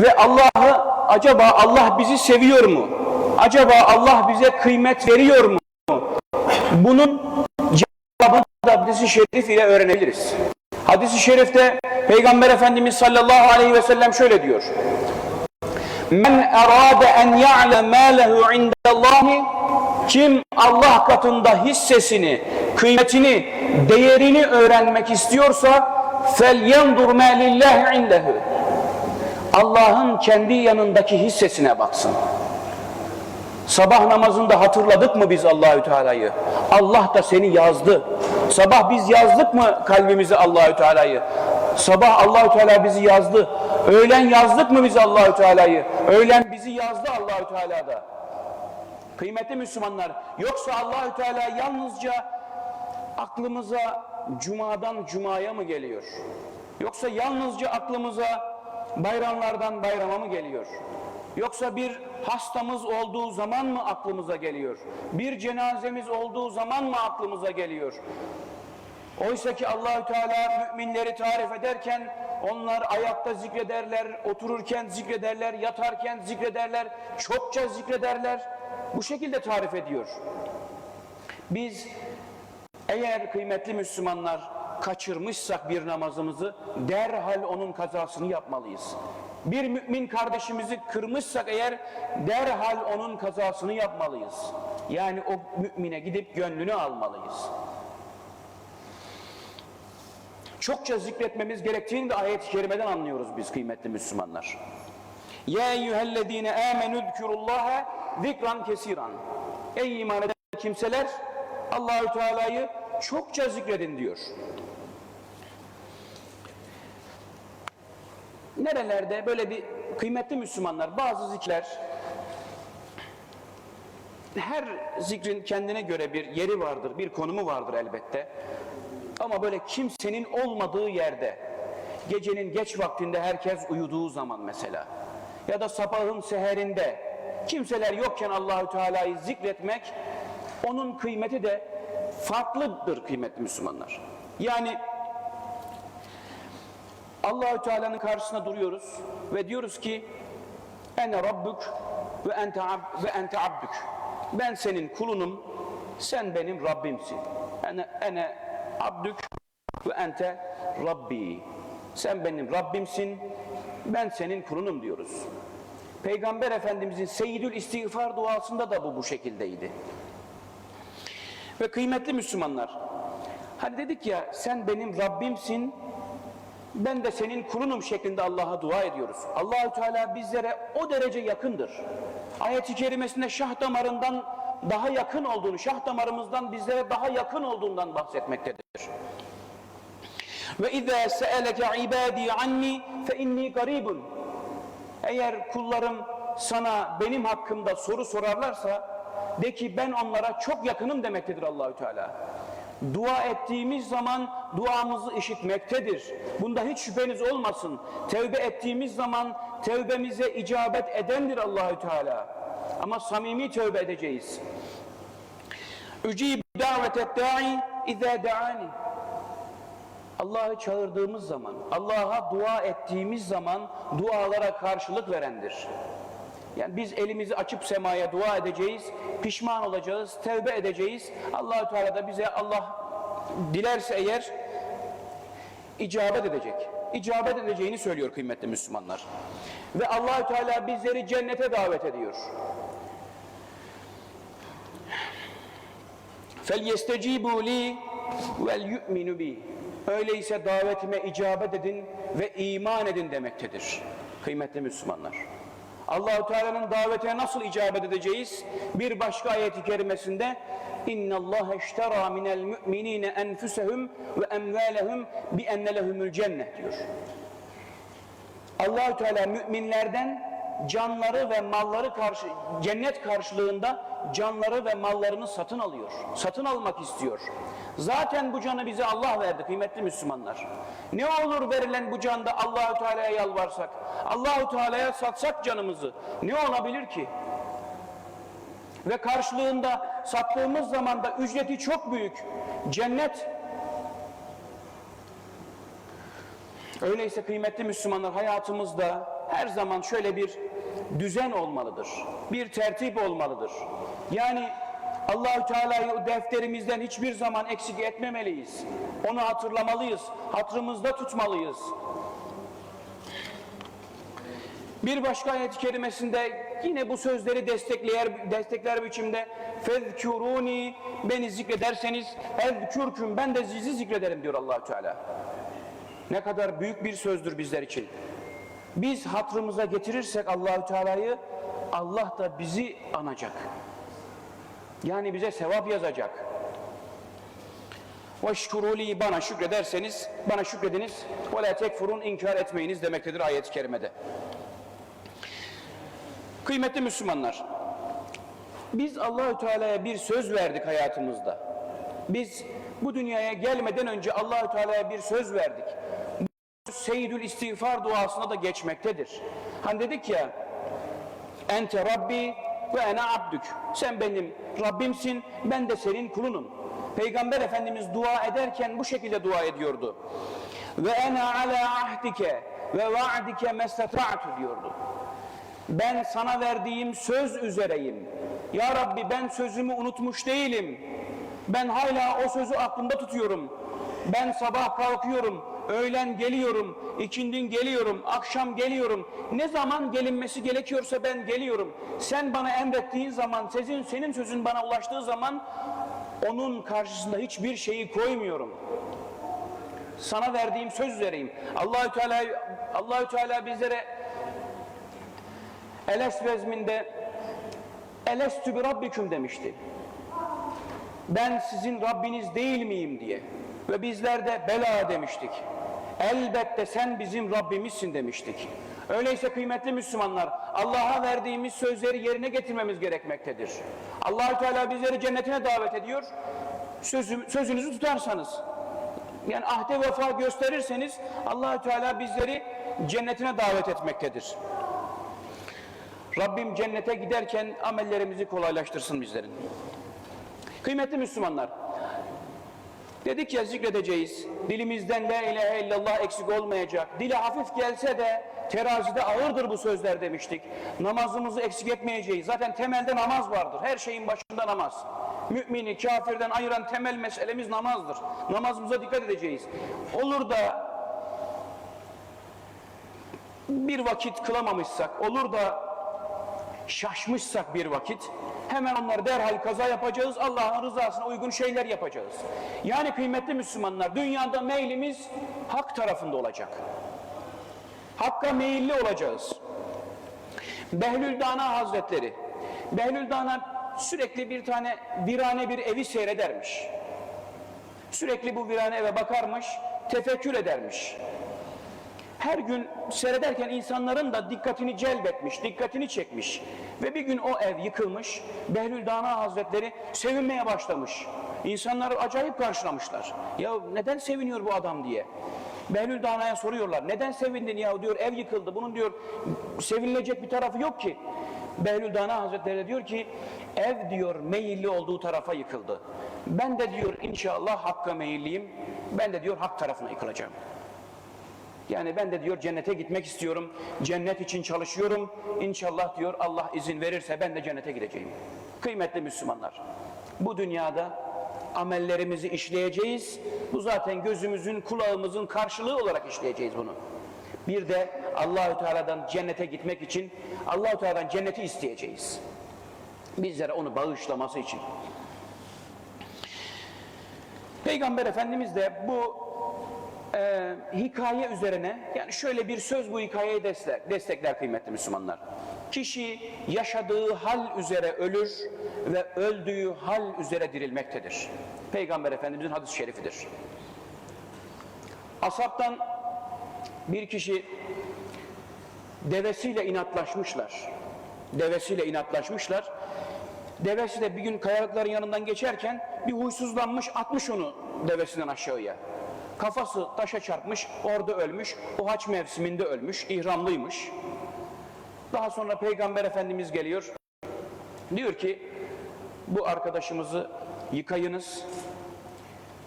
Ve Allah'ı acaba Allah bizi seviyor mu? Acaba Allah bize kıymet veriyor mu? Bunun cevabını da hadisi şerif ile öğrenebiliriz. Hadisi şerifte Peygamber Efendimiz sallallahu aleyhi ve sellem şöyle diyor. Men erade en ya'lem ma lehu indallahi kim Allah katında hissesini, kıymetini, değerini öğrenmek istiyorsa felyendur ma lillahi indehu. Allah'ın kendi yanındaki hissesine baksın. Sabah namazında hatırladık mı biz Allahü Teala'yı? Allah da seni yazdı. Sabah biz yazdık mı kalbimize Allahü Teala'yı? Sabah Allahü Teala bizi yazdı. Öğlen yazdık mı biz Allahü Teala'yı? Öğlen bizi yazdı Allahü Teala da. Kıymetli Müslümanlar, yoksa Allahü Teala yalnızca aklımıza cumadan cumaya mı geliyor? Yoksa yalnızca aklımıza bayramlardan bayrama mı geliyor? Yoksa bir hastamız olduğu zaman mı aklımıza geliyor? Bir cenazemiz olduğu zaman mı aklımıza geliyor? Oysa ki Allahü Teala müminleri tarif ederken onlar ayakta zikrederler, otururken zikrederler, yatarken zikrederler, çokça zikrederler. Bu şekilde tarif ediyor. Biz eğer kıymetli Müslümanlar kaçırmışsak bir namazımızı derhal onun kazasını yapmalıyız. Bir mümin kardeşimizi kırmışsak eğer derhal onun kazasını yapmalıyız. Yani o mümine gidip gönlünü almalıyız. Çokça zikretmemiz gerektiğini de ayet-i kerimeden anlıyoruz biz kıymetli Müslümanlar. Ya eyyühellezine amenü zkurullaha zikran kesiran. Ey iman eden kimseler Allahü Teala'yı çokça zikredin diyor. Nerelerde böyle bir kıymetli Müslümanlar bazı zikirler her zikrin kendine göre bir yeri vardır, bir konumu vardır elbette. Ama böyle kimsenin olmadığı yerde, gecenin geç vaktinde herkes uyuduğu zaman mesela ya da sabahın seherinde kimseler yokken Allahü Teala'yı zikretmek onun kıymeti de farklıdır kıymetli Müslümanlar. Yani Allahü Teala'nın karşısına duruyoruz ve diyoruz ki ene rabbuk ve ente ve ente abduk. Ben senin kulunum, sen benim Rabbimsin. Ene ene abdük ve ente rabbi. Sen benim Rabbimsin, ben senin kulunum diyoruz. Peygamber Efendimizin Seyyidül İstiğfar duasında da bu bu şekildeydi. Ve kıymetli Müslümanlar, hani dedik ya sen benim Rabbimsin, ben de senin kulunum şeklinde Allah'a dua ediyoruz. Allahü Teala bizlere o derece yakındır. Ayet-i kerimesinde şah damarından daha yakın olduğunu, şah damarımızdan bizlere daha yakın olduğundan bahsetmektedir. Ve izâ se'eleke ibâdî anni fe inni garibun. Eğer kullarım sana benim hakkımda soru sorarlarsa de ki ben onlara çok yakınım demektedir Allahü Teala. Dua ettiğimiz zaman duamızı işitmektedir. Bunda hiç şüpheniz olmasın. Tevbe ettiğimiz zaman tevbemize icabet edendir Allahü Teala. Ama samimi tövbe edeceğiz. Ücib davetet da'i izâ da'ani. Allah'ı çağırdığımız zaman, Allah'a dua ettiğimiz zaman dualara karşılık verendir. Yani biz elimizi açıp semaya dua edeceğiz, pişman olacağız, tevbe edeceğiz. Allahü Teala da bize Allah dilerse eğer icabet edecek. İcabet edeceğini söylüyor kıymetli Müslümanlar. Ve Allahü Teala bizleri cennete davet ediyor. فَلْيَسْتَجِيبُوا لِي وَلْيُؤْمِنُوا بِي Öyleyse davetime icabet edin ve iman edin demektedir. Kıymetli Müslümanlar. Allahu Teala'nın davetine nasıl icabet edeceğiz? Bir başka ayeti kerimesinde İnna Allah iştera minel mu'minine enfusehum ve emvalehum bi enne lehumul cennet diyor. Allahü Teala müminlerden canları ve malları karşı cennet karşılığında canları ve mallarını satın alıyor. Satın almak istiyor. Zaten bu canı bize Allah verdi kıymetli Müslümanlar. Ne olur verilen bu canda Allahü Teala'ya yalvarsak, Allahü Teala'ya satsak canımızı ne olabilir ki? Ve karşılığında sattığımız zaman da ücreti çok büyük. Cennet. Öyleyse kıymetli Müslümanlar hayatımızda her zaman şöyle bir düzen olmalıdır. Bir tertip olmalıdır. Yani Allahü Teala'yı defterimizden hiçbir zaman eksik etmemeliyiz. Onu hatırlamalıyız. Hatırımızda tutmalıyız. Bir başka ayet-i yine bu sözleri destekleyer, destekler biçimde fezkuruni beni zikrederseniz ezkürküm ben de sizi zikrederim diyor Allahü Teala. Ne kadar büyük bir sözdür bizler için. Biz hatırımıza getirirsek Allahü Teala'yı Allah da bizi anacak. Yani bize sevap yazacak. Veşkuruli bana şükrederseniz bana şükrediniz ve la tekfurun inkar etmeyiniz demektedir ayet-i kerimede. Kıymetli Müslümanlar, biz Allahü Teala'ya bir söz verdik hayatımızda. Biz bu dünyaya gelmeden önce Allahü Teala'ya bir söz verdik. Seyyidül İstiğfar duasına da geçmektedir. Hani dedik ya, Ente Rabbi ve ene abdük. Sen benim Rabbimsin, ben de senin kulunum. Peygamber Efendimiz dua ederken bu şekilde dua ediyordu. Ve ene ala ahdike ve va'dike mestata'tu diyordu. Ben sana verdiğim söz üzereyim. Ya Rabbi ben sözümü unutmuş değilim. Ben hala o sözü aklımda tutuyorum. Ben sabah kalkıyorum, öğlen geliyorum, ikindin geliyorum, akşam geliyorum. Ne zaman gelinmesi gerekiyorsa ben geliyorum. Sen bana emrettiğin zaman, senin, senin sözün bana ulaştığı zaman onun karşısında hiçbir şeyi koymuyorum. Sana verdiğim söz üzereyim. Allahü Teala Allahü Teala bizlere Eles vezminde Elestü bi Rabbiküm demişti. Ben sizin Rabbiniz değil miyim diye. Ve bizler de bela demiştik. Elbette sen bizim Rabbimizsin demiştik. Öyleyse kıymetli Müslümanlar Allah'a verdiğimiz sözleri yerine getirmemiz gerekmektedir. Allahü Teala bizleri cennetine davet ediyor. Sözü, sözünüzü tutarsanız yani ahde vefa gösterirseniz Allahü Teala bizleri cennetine davet etmektedir. Rabbim cennete giderken amellerimizi kolaylaştırsın bizlerin. Kıymetli Müslümanlar, dedik ya zikredeceğiz, dilimizden la ilahe illallah eksik olmayacak, dili hafif gelse de terazide ağırdır bu sözler demiştik. Namazımızı eksik etmeyeceğiz. Zaten temelde namaz vardır. Her şeyin başında namaz. Mümini kafirden ayıran temel meselemiz namazdır. Namazımıza dikkat edeceğiz. Olur da bir vakit kılamamışsak, olur da şaşmışsak bir vakit hemen onları derhal kaza yapacağız. Allah'ın rızasına uygun şeyler yapacağız. Yani kıymetli Müslümanlar dünyada meylimiz hak tarafında olacak. Hakka meyilli olacağız. Behlül Dana Hazretleri Behlül Dana sürekli bir tane virane bir evi seyredermiş. Sürekli bu virane eve bakarmış, tefekkür edermiş her gün seyrederken insanların da dikkatini celbetmiş, dikkatini çekmiş. Ve bir gün o ev yıkılmış, Behlül Dana Hazretleri sevinmeye başlamış. İnsanlar acayip karşılamışlar. Ya neden seviniyor bu adam diye. Behlül Dana'ya soruyorlar. Neden sevindin ya diyor ev yıkıldı. Bunun diyor sevinilecek bir tarafı yok ki. Behlül Dana Hazretleri diyor ki ev diyor meyilli olduğu tarafa yıkıldı. Ben de diyor inşallah hakka meyilliyim. Ben de diyor hak tarafına yıkılacağım. Yani ben de diyor cennete gitmek istiyorum. Cennet için çalışıyorum. İnşallah diyor Allah izin verirse ben de cennete gideceğim. Kıymetli Müslümanlar. Bu dünyada amellerimizi işleyeceğiz. Bu zaten gözümüzün, kulağımızın karşılığı olarak işleyeceğiz bunu. Bir de Allahü Teala'dan cennete gitmek için Allahü Teala'dan cenneti isteyeceğiz. Bizlere onu bağışlaması için. Peygamber Efendimiz de bu e, hikaye üzerine yani şöyle bir söz bu hikayeyi destekler, destekler kıymetli Müslümanlar. Kişi yaşadığı hal üzere ölür ve öldüğü hal üzere dirilmektedir. Peygamber Efendimizin hadis-i şerifidir. Asaptan bir kişi devesiyle inatlaşmışlar. Devesiyle inatlaşmışlar. Devesi de bir gün kayalıkların yanından geçerken bir huysuzlanmış atmış onu devesinden aşağıya. Kafası taşa çarpmış, orada ölmüş. O haç mevsiminde ölmüş, ihramlıymış. Daha sonra Peygamber Efendimiz geliyor. Diyor ki, bu arkadaşımızı yıkayınız.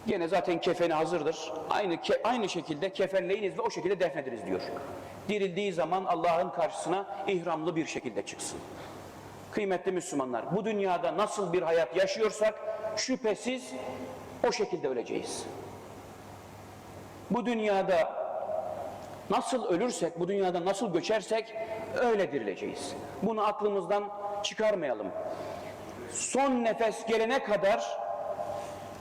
Gene zaten kefeni hazırdır. Aynı ke aynı şekilde kefenleyiniz ve o şekilde defnediniz diyor. dirildiği zaman Allah'ın karşısına ihramlı bir şekilde çıksın. Kıymetli Müslümanlar, bu dünyada nasıl bir hayat yaşıyorsak şüphesiz o şekilde öleceğiz. Bu dünyada nasıl ölürsek, bu dünyada nasıl göçersek öyle dirileceğiz. Bunu aklımızdan çıkarmayalım. Son nefes gelene kadar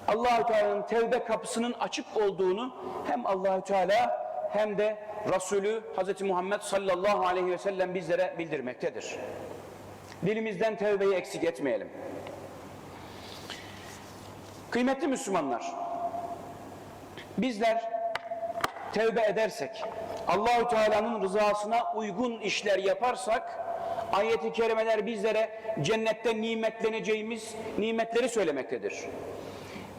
Allahü Teala'nın tevbe kapısının açık olduğunu hem Allahü Teala hem de Resulü Hz. Muhammed sallallahu aleyhi ve sellem bizlere bildirmektedir. Dilimizden tevbeyi eksik etmeyelim. Kıymetli Müslümanlar, bizler tevbe edersek, Allahü Teala'nın rızasına uygun işler yaparsak, ayet-i kerimeler bizlere cennette nimetleneceğimiz nimetleri söylemektedir.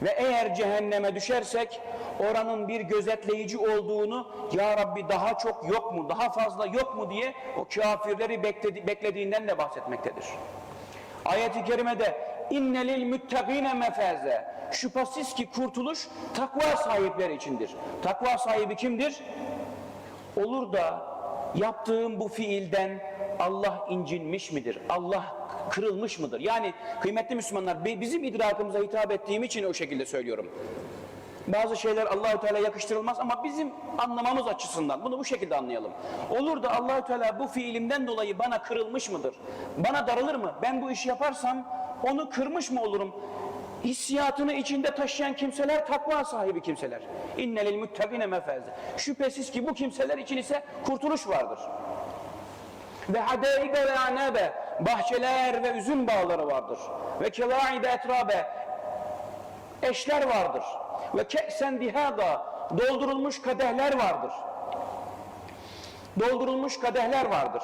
Ve eğer cehenneme düşersek oranın bir gözetleyici olduğunu ya Rabbi daha çok yok mu, daha fazla yok mu diye o kafirleri bekledi, beklediğinden de bahsetmektedir. Ayet-i kerimede innelil müttegine mefaze şüphesiz ki kurtuluş takva sahipleri içindir. Takva sahibi kimdir? Olur da yaptığım bu fiilden Allah incinmiş midir? Allah kırılmış mıdır? Yani kıymetli Müslümanlar bizim idrakımıza hitap ettiğim için o şekilde söylüyorum. Bazı şeyler Allahü Teala yakıştırılmaz ama bizim anlamamız açısından bunu bu şekilde anlayalım. Olur da Allahü Teala bu fiilimden dolayı bana kırılmış mıdır? Bana darılır mı? Ben bu işi yaparsam onu kırmış mı olurum? Hissiyatını içinde taşıyan kimseler takva sahibi kimseler. İnnelil muttaqine mefaze. Şüphesiz ki bu kimseler için ise kurtuluş vardır. Ve hadaibe ve anabe bahçeler ve üzüm bağları vardır. Ve kevaide etrabe eşler vardır. Ve ke'sen dihada doldurulmuş kadehler vardır. Doldurulmuş kadehler vardır.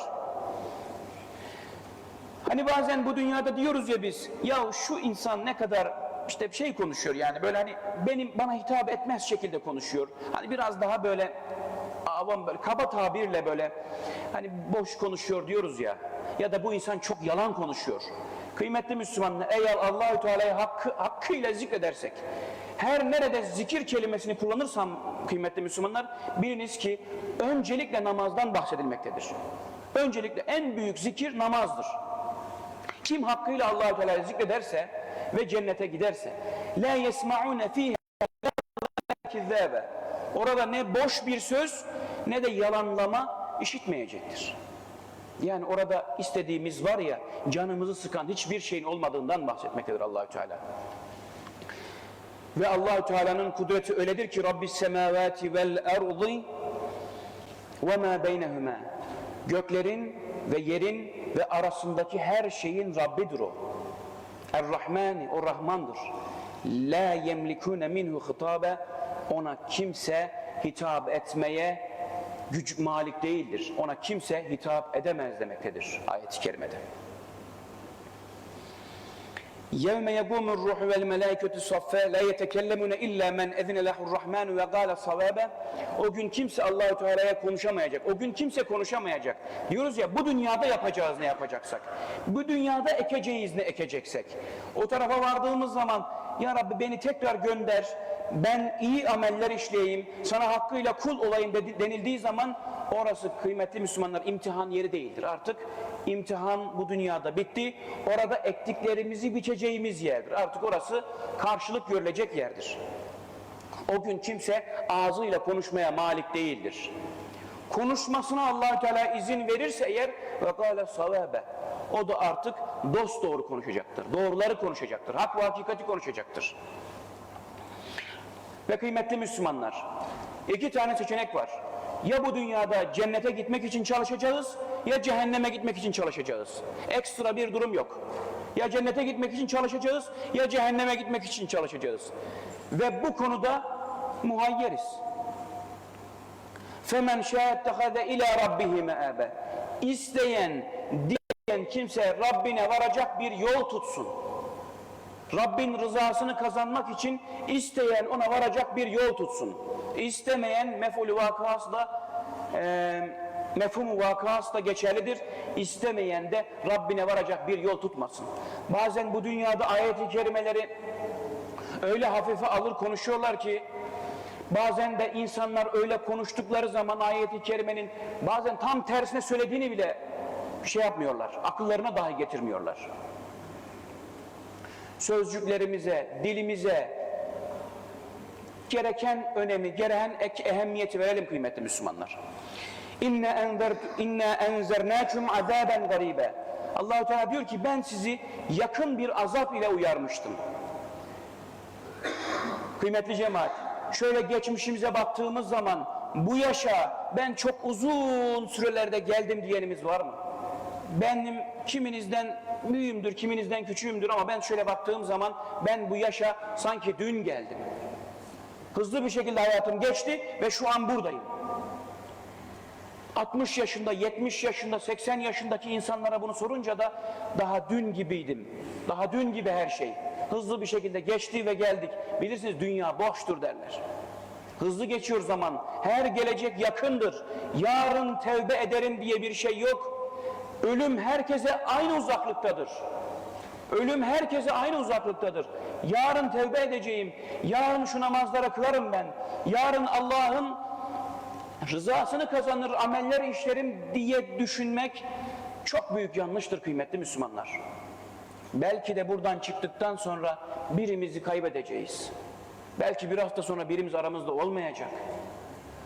Hani bazen bu dünyada diyoruz ya biz, ya şu insan ne kadar işte bir şey konuşuyor yani böyle hani benim bana hitap etmez şekilde konuşuyor. Hani biraz daha böyle avam böyle kaba tabirle böyle hani boş konuşuyor diyoruz ya. Ya da bu insan çok yalan konuşuyor. Kıymetli Müslümanlar eğer Allahü Teala'yı hakkı, hakkıyla zikredersek her nerede zikir kelimesini kullanırsam kıymetli Müslümanlar biliniz ki öncelikle namazdan bahsedilmektedir. Öncelikle en büyük zikir namazdır. Kim hakkıyla Allahü Teala'yı zikrederse ve cennete giderse la yesmaun fiha kizabe. Orada ne boş bir söz ne de yalanlama işitmeyecektir. Yani orada istediğimiz var ya canımızı sıkan hiçbir şeyin olmadığından bahsetmektedir Allahü Teala. Ve Allahü Teala'nın kudreti öyledir ki Rabbis semavati vel ardı ve ma beynehuma. Göklerin ve yerin ve arasındaki her şeyin Rabbidir o. Er-Rahmani, o Rahmandır. La yemlikune minhu hitabe. Ona kimse hitap etmeye güç malik değildir. Ona kimse hitap edemez demektedir ayet-i kerimede. يَوْمَ يَقُومُ الرُّحُ وَالْمَلَائِكَةُ صَفَّا لَا يَتَكَلَّمُونَ إِلَّا مَنْ اَذِنَ لَهُ الرَّحْمَنُ وَقَالَ صَوَابًا O gün kimse Allahü Teala'ya konuşamayacak. O gün kimse konuşamayacak. Diyoruz ya bu dünyada yapacağız ne yapacaksak. Bu dünyada ekeceğiz ne ekeceksek. O tarafa vardığımız zaman ya Rabbi beni tekrar gönder. Ben iyi ameller işleyeyim. Sana hakkıyla kul olayım denildiği zaman orası kıymetli Müslümanlar imtihan yeri değildir. Artık imtihan bu dünyada bitti. Orada ektiklerimizi biçeceğimiz yerdir. Artık orası karşılık görülecek yerdir. O gün kimse ağzıyla konuşmaya malik değildir. Konuşmasına allah Teala izin verirse eğer ve kâle savâbe o da artık dost doğru konuşacaktır. Doğruları konuşacaktır. Hak ve hakikati konuşacaktır. Ve kıymetli Müslümanlar, iki tane seçenek var ya bu dünyada cennete gitmek için çalışacağız ya cehenneme gitmek için çalışacağız. Ekstra bir durum yok. Ya cennete gitmek için çalışacağız ya cehenneme gitmek için çalışacağız. Ve bu konuda muhayyeriz. Femen şehettehaze ila rabbihi meabe. İsteyen, diyen kimse Rabbine varacak bir yol tutsun. Rabbin rızasını kazanmak için isteyen ona varacak bir yol tutsun. İstemeyen mef'ul vakası da e, mefhum vakası da geçerlidir. İstemeyen de Rabbine varacak bir yol tutmasın. Bazen bu dünyada ayet-i kerimeleri öyle hafife alır konuşuyorlar ki Bazen de insanlar öyle konuştukları zaman ayeti kerimenin bazen tam tersine söylediğini bile şey yapmıyorlar. Akıllarına dahi getirmiyorlar. Sözcüklerimize, dilimize gereken önemi, gereken ek ehemmiyeti verelim kıymetli Müslümanlar. İnne enzer inne enzernâkum azaben garibe. Allahu Teala diyor ki ben sizi yakın bir azap ile uyarmıştım. Kıymetli cemaat, şöyle geçmişimize baktığımız zaman bu yaşa ben çok uzun sürelerde geldim diyenimiz var mı? Benim kiminizden büyüğümdür, kiminizden küçüğümdür ama ben şöyle baktığım zaman ben bu yaşa sanki dün geldim. Hızlı bir şekilde hayatım geçti ve şu an buradayım. 60 yaşında, 70 yaşında, 80 yaşındaki insanlara bunu sorunca da daha dün gibiydim. Daha dün gibi her şey. Hızlı bir şekilde geçti ve geldik. Bilirsiniz dünya boştur derler. Hızlı geçiyor zaman. Her gelecek yakındır. Yarın tevbe ederim diye bir şey yok. Ölüm herkese aynı uzaklıktadır. Ölüm herkese aynı uzaklıktadır. Yarın tevbe edeceğim. Yarın şu namazlara kılarım ben. Yarın Allah'ın rızasını kazanır, ameller işlerim diye düşünmek çok büyük yanlıştır kıymetli Müslümanlar. Belki de buradan çıktıktan sonra birimizi kaybedeceğiz. Belki bir hafta sonra birimiz aramızda olmayacak.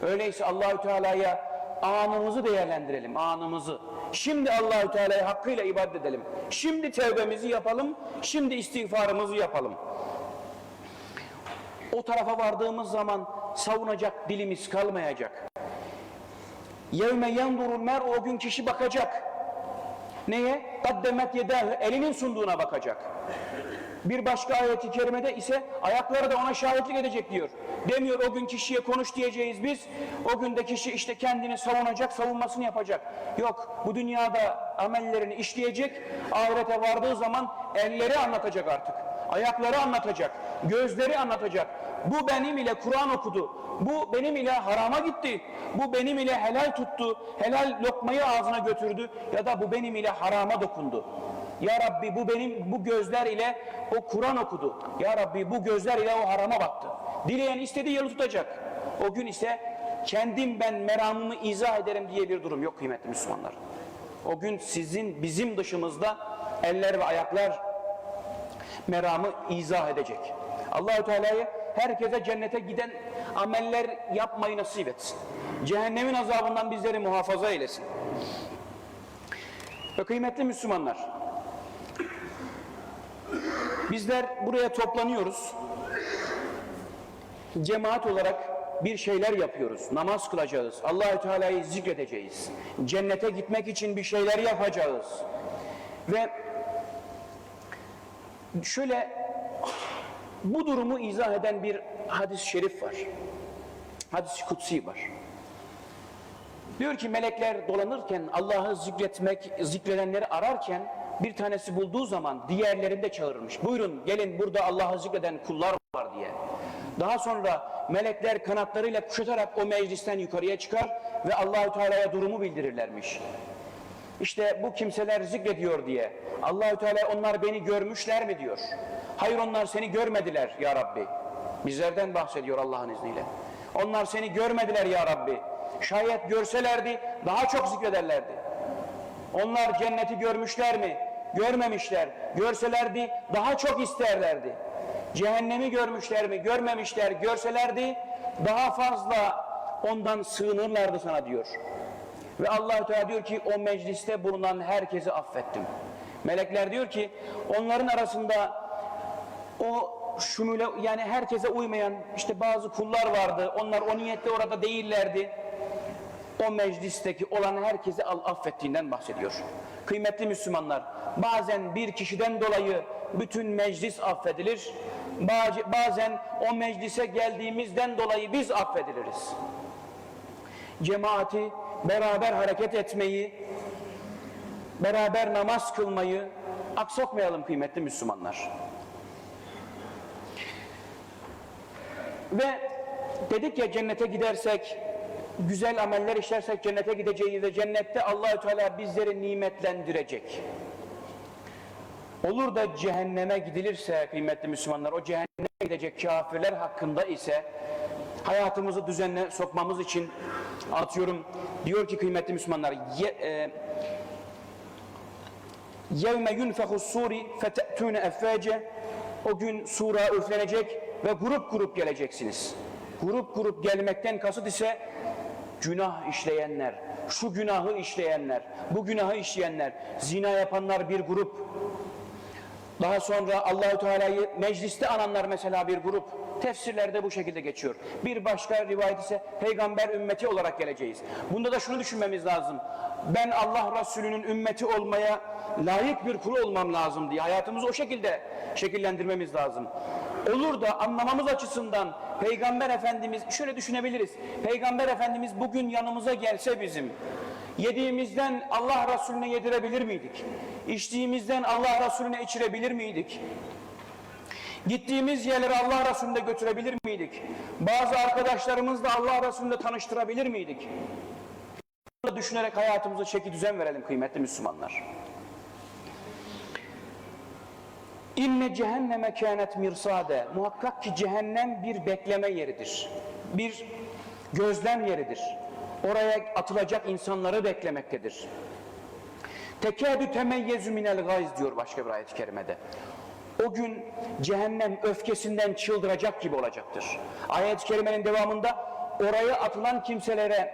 Öyleyse Allahü Teala'ya anımızı değerlendirelim, anımızı. Şimdi Allahü Teala'ya hakkıyla ibadet edelim. Şimdi tevbemizi yapalım, şimdi istiğfarımızı yapalım. O tarafa vardığımız zaman savunacak dilimiz kalmayacak. Yevme yendurul mer o gün kişi bakacak. Neye? Kaddemet yedâhü elinin sunduğuna bakacak. Bir başka ayeti kerimede ise ayakları da ona şahitlik edecek diyor. Demiyor o gün kişiye konuş diyeceğiz biz. O günde kişi işte kendini savunacak, savunmasını yapacak. Yok bu dünyada amellerini işleyecek. Ahirete vardığı zaman elleri anlatacak artık. Ayakları anlatacak. Gözleri anlatacak. Bu benim ile Kur'an okudu. Bu benim ile harama gitti. Bu benim ile helal tuttu. Helal lokmayı ağzına götürdü. Ya da bu benim ile harama dokundu. Ya Rabbi bu benim bu gözler ile o Kur'an okudu. Ya Rabbi bu gözler ile o harama baktı. Dileyen istediği yolu tutacak. O gün ise kendim ben meramımı izah ederim diye bir durum yok kıymetli Müslümanlar. O gün sizin bizim dışımızda eller ve ayaklar meramı izah edecek. Allahü Teala'yı herkese cennete giden ameller yapmayı nasip etsin. Cehennemin azabından bizleri muhafaza eylesin. Ve kıymetli Müslümanlar, bizler buraya toplanıyoruz. Cemaat olarak bir şeyler yapıyoruz. Namaz kılacağız. Allahü Teala'yı zikredeceğiz. Cennete gitmek için bir şeyler yapacağız. Ve şöyle bu durumu izah eden bir hadis-i şerif var. Hadis-i kutsi var. Diyor ki melekler dolanırken Allah'ı zikretmek, zikredenleri ararken bir tanesi bulduğu zaman diğerlerini de çağırırmış. Buyurun gelin burada Allah'ı zikreden kullar var diye. Daha sonra melekler kanatlarıyla kuşatarak o meclisten yukarıya çıkar ve Allahü Teala'ya durumu bildirirlermiş. İşte bu kimseler zikrediyor diye. Allahü Teala onlar beni görmüşler mi diyor. Hayır onlar seni görmediler ya Rabbi. Bizlerden bahsediyor Allah'ın izniyle. Onlar seni görmediler ya Rabbi. Şayet görselerdi daha çok zikrederlerdi. Onlar cenneti görmüşler mi? Görmemişler. Görselerdi daha çok isterlerdi. Cehennemi görmüşler mi? Görmemişler. Görselerdi daha fazla ondan sığınırlardı sana diyor. Ve allah Teala diyor ki o mecliste bulunan herkesi affettim. Melekler diyor ki onların arasında o şumule yani herkese uymayan işte bazı kullar vardı. Onlar o niyetle orada değillerdi. O meclisteki olan herkesi affettiğinden bahsediyor. Kıymetli Müslümanlar, bazen bir kişiden dolayı bütün meclis affedilir. Bazen o meclise geldiğimizden dolayı biz affediliriz. Cemaati beraber hareket etmeyi, beraber namaz kılmayı aksatmayalım kıymetli Müslümanlar. Ve dedik ya cennete gidersek, güzel ameller işlersek cennete gideceğiz ve cennette Allahü Teala bizleri nimetlendirecek. Olur da cehenneme gidilirse kıymetli Müslümanlar, o cehenneme gidecek kafirler hakkında ise hayatımızı düzenle sokmamız için atıyorum. Diyor ki kıymetli Müslümanlar ye, e, yevme yunfehu suri fete'tune effece o gün sura üflenecek ve grup grup geleceksiniz. Grup grup gelmekten kasıt ise günah işleyenler, şu günahı işleyenler, bu günahı işleyenler, zina yapanlar bir grup, daha sonra Allahü Teala'yı mecliste ananlar mesela bir grup. Tefsirlerde bu şekilde geçiyor. Bir başka rivayet ise peygamber ümmeti olarak geleceğiz. Bunda da şunu düşünmemiz lazım. Ben Allah Resulü'nün ümmeti olmaya layık bir kul olmam lazım diye hayatımızı o şekilde şekillendirmemiz lazım. Olur da anlamamız açısından Peygamber Efendimiz şöyle düşünebiliriz. Peygamber Efendimiz bugün yanımıza gelse bizim Yediğimizden Allah Resulüne yedirebilir miydik? İçtiğimizden Allah Resulüne içirebilir miydik? Gittiğimiz yerlere Allah Resulüne götürebilir miydik? Bazı arkadaşlarımızla Allah Resulüne tanıştırabilir miydik? Düşünerek hayatımıza çeki düzen verelim kıymetli Müslümanlar. İnne cehenneme kânet mirsade. Muhakkak ki cehennem bir bekleme yeridir. Bir gözlem yeridir. Oraya atılacak insanları beklemektedir. Tekâdü temeyyezü minel gayz diyor başka bir ayet-i kerimede. O gün cehennem öfkesinden çıldıracak gibi olacaktır. Ayet-i kerimenin devamında oraya atılan kimselere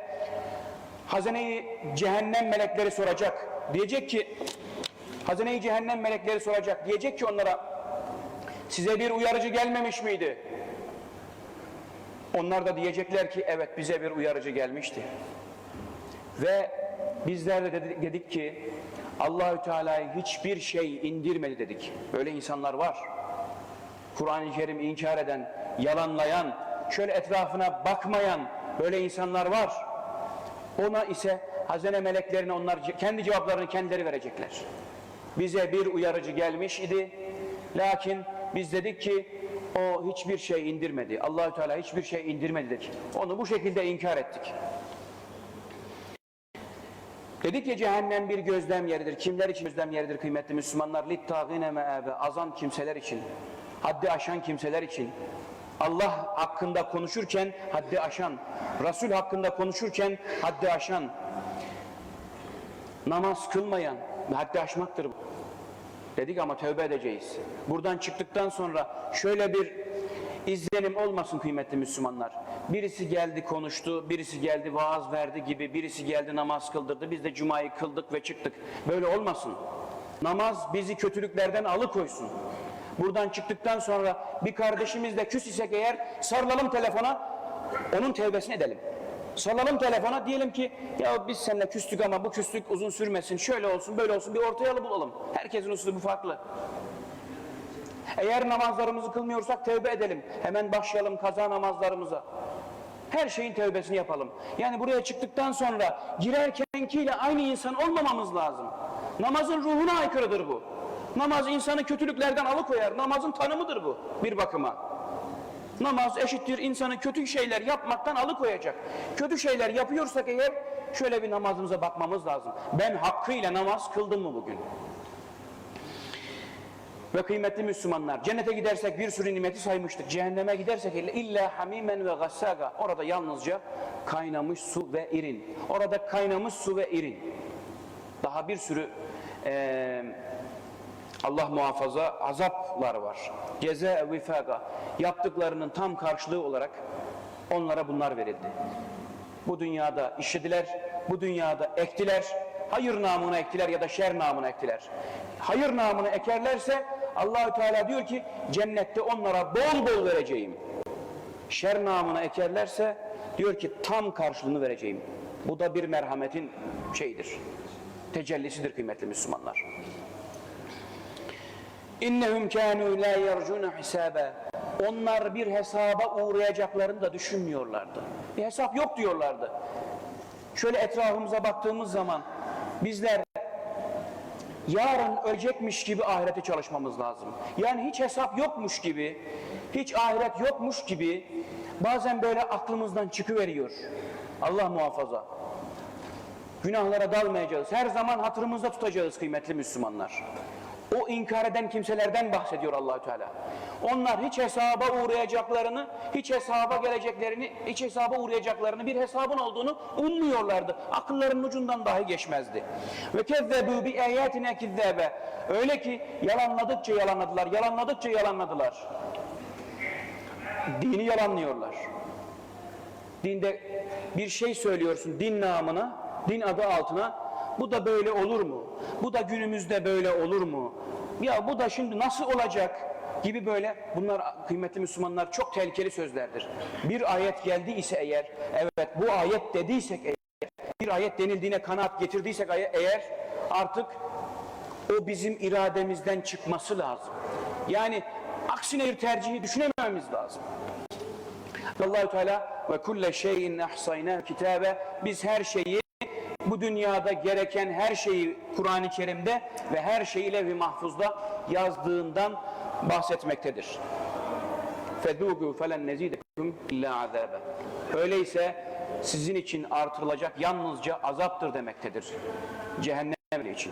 hazine-i cehennem melekleri soracak. Diyecek ki hazine-i cehennem melekleri soracak. Diyecek ki onlara size bir uyarıcı gelmemiş miydi? Onlar da diyecekler ki evet bize bir uyarıcı gelmişti. Ve bizler de dedik, ki Allahü Teala'ya hiçbir şey indirmedi dedik. Böyle insanlar var. Kur'an-ı Kerim inkar eden, yalanlayan, şöyle etrafına bakmayan böyle insanlar var. Ona ise hazine meleklerine onlar kendi cevaplarını kendileri verecekler. Bize bir uyarıcı gelmiş idi. Lakin biz dedik ki o hiçbir şey indirmedi. Allahü Teala hiçbir şey indirmedi dedik. Onu bu şekilde inkar ettik. Dedik ya cehennem bir gözlem yeridir. Kimler için gözlem yeridir kıymetli Müslümanlar? Littâgine me'âbe. Azan kimseler için. Haddi aşan kimseler için. Allah hakkında konuşurken haddi aşan. Resul hakkında konuşurken haddi aşan. Namaz kılmayan. Haddi aşmaktır bu. Dedik ama tövbe edeceğiz. Buradan çıktıktan sonra şöyle bir izlenim olmasın kıymetli Müslümanlar. Birisi geldi konuştu, birisi geldi vaaz verdi gibi, birisi geldi namaz kıldırdı. Biz de cumayı kıldık ve çıktık. Böyle olmasın. Namaz bizi kötülüklerden alıkoysun. Buradan çıktıktan sonra bir kardeşimizle küs isek eğer sarılalım telefona, onun tevbesini edelim. Sarılalım telefona diyelim ki ya biz seninle küstük ama bu küslük uzun sürmesin, şöyle olsun böyle olsun bir orta yolu bulalım. Herkesin usulü bu farklı. Eğer namazlarımızı kılmıyorsak tevbe edelim. Hemen başlayalım kaza namazlarımıza. Her şeyin tevbesini yapalım. Yani buraya çıktıktan sonra girerkenkiyle aynı insan olmamamız lazım. Namazın ruhuna aykırıdır bu. Namaz insanı kötülüklerden alıkoyar. Namazın tanımıdır bu bir bakıma. Namaz eşittir insanı kötü şeyler yapmaktan alıkoyacak. Kötü şeyler yapıyorsak eğer şöyle bir namazımıza bakmamız lazım. Ben hakkıyla namaz kıldım mı bugün? Ve kıymetli Müslümanlar cennete gidersek bir sürü nimeti saymıştık. Cehenneme gidersek illa hamimen ve gassaga. Orada yalnızca kaynamış su ve irin. Orada kaynamış su ve irin. Daha bir sürü eee Allah muhafaza azaplar var. Ceze vifaga. Yaptıklarının tam karşılığı olarak onlara bunlar verildi. Bu dünyada işlediler, bu dünyada ektiler, hayır namına ektiler ya da şer namına ektiler. Hayır namına ekerlerse Allahü Teala diyor ki cennette onlara bol bol vereceğim. Şer namına ekerlerse diyor ki tam karşılığını vereceğim. Bu da bir merhametin şeyidir. Tecellisidir kıymetli Müslümanlar. İnnehum kânû lâ yercûne hisâbe. Onlar bir hesaba uğrayacaklarını da düşünmüyorlardı. Bir hesap yok diyorlardı. Şöyle etrafımıza baktığımız zaman bizler yarın ölecekmiş gibi ahirete çalışmamız lazım. Yani hiç hesap yokmuş gibi, hiç ahiret yokmuş gibi bazen böyle aklımızdan çıkıveriyor. Allah muhafaza. Günahlara dalmayacağız. Her zaman hatırımızda tutacağız kıymetli Müslümanlar. O inkar eden kimselerden bahsediyor Allahü Teala. Onlar hiç hesaba uğrayacaklarını, hiç hesaba geleceklerini, hiç hesaba uğrayacaklarını, bir hesabın olduğunu ummuyorlardı. Akıllarının ucundan dahi geçmezdi. Ve kezzebu bi ayatine kizzebe. Öyle ki yalanladıkça yalanladılar, yalanladıkça yalanladılar. Dini yalanlıyorlar. Dinde bir şey söylüyorsun din namına, din adı altına. Bu da böyle olur mu? Bu da günümüzde böyle olur mu? Ya bu da şimdi nasıl olacak? Gibi böyle bunlar kıymetli Müslümanlar çok tehlikeli sözlerdir. Bir ayet geldi ise eğer, evet bu ayet dediysek eğer, bir ayet denildiğine kanaat getirdiysek eğer artık o bizim irademizden çıkması lazım. Yani aksine bir tercihi düşünemememiz lazım. Allahu Teala ve kulle şeyin ahsayna kitabe biz her şeyi bu dünyada gereken her şeyi Kur'an-ı Kerim'de ve her şeyi levh-i mahfuzda yazdığından bahsetmektedir. Fedûgû felen nezîdekum illa azâbe. Öyleyse sizin için artırılacak yalnızca azaptır demektedir. Cehennem için.